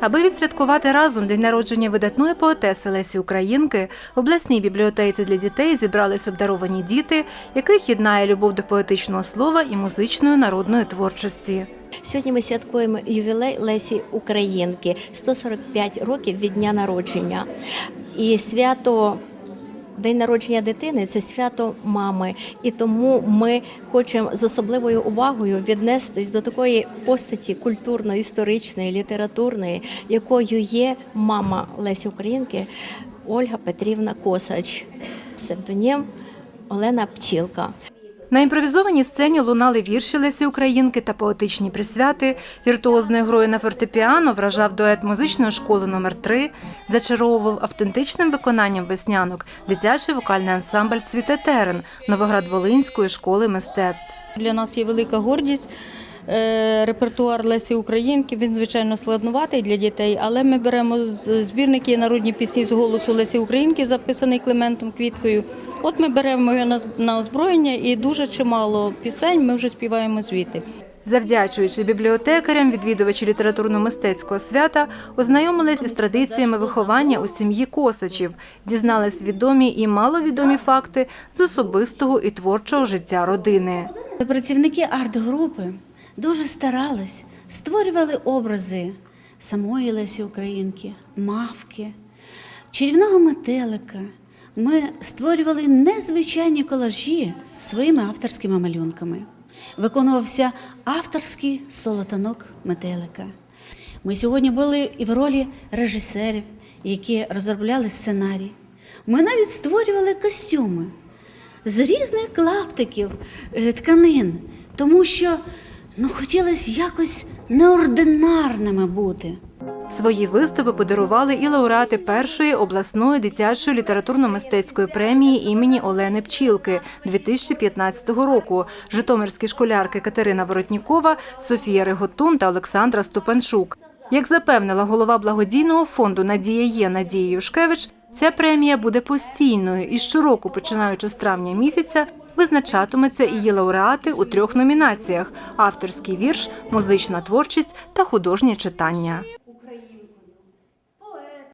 Аби відсвяткувати разом день народження видатної поетеси Лесі Українки, в обласній бібліотеці для дітей зібрались обдаровані діти, яких єднає любов до поетичного слова і музичної народної творчості. Сьогодні ми святкуємо ювілей Лесі Українки 145 років від дня народження. І свято День народження дитини це свято мами, і тому ми хочемо з особливою увагою віднестись до такої постаті культурно-історичної, літературної, якою є мама Лесі Українки Ольга Петрівна Косач, псевдонім Олена Пчілка. На імпровізованій сцені лунали вірші Лесі Українки та поетичні присвяти. Віртуозною грою на фортепіано вражав дует музичної школи номер 3 зачаровував автентичним виконанням веснянок дитячий вокальний ансамбль Цвіте терен Новоград-Волинської школи мистецтв. Для нас є велика гордість. Е, Репертуар Лесі Українки він звичайно складнуватий для дітей, але ми беремо збірники народні пісні з голосу Лесі Українки, записаний Климентом Квіткою. От ми беремо його на з- на озброєння, і дуже чимало пісень ми вже співаємо звідти. Завдячуючи бібліотекарям, відвідувачі літературно-мистецького свята ознайомились із традиціями виховання у сім'ї Косачів, дізнались відомі і маловідомі факти з особистого і творчого життя родини. Працівники арт-групи дуже старались, створювали образи самої Лесі Українки, мавки, чарівного метелика. Ми створювали незвичайні колажі своїми авторськими малюнками. Виконувався авторський солотанок метелика. Ми сьогодні були і в ролі режисерів, які розробляли сценарій. Ми навіть створювали костюми з різних клаптиків е, тканин, тому що ну, хотілося якось неординарними бути. Свої виступи подарували і лауреати першої обласної дитячої літературно-мистецької премії імені Олени Пчілки 2015 року. Житомирські школярки Катерина Воротнікова, Софія Реготун та Олександра Стопанчук. Як запевнила голова благодійного фонду Надія є Надія Юшкевич, ця премія буде постійною і щороку, починаючи з травня місяця, визначатиметься її лауреати у трьох номінаціях: авторський вірш, музична творчість та художнє читання.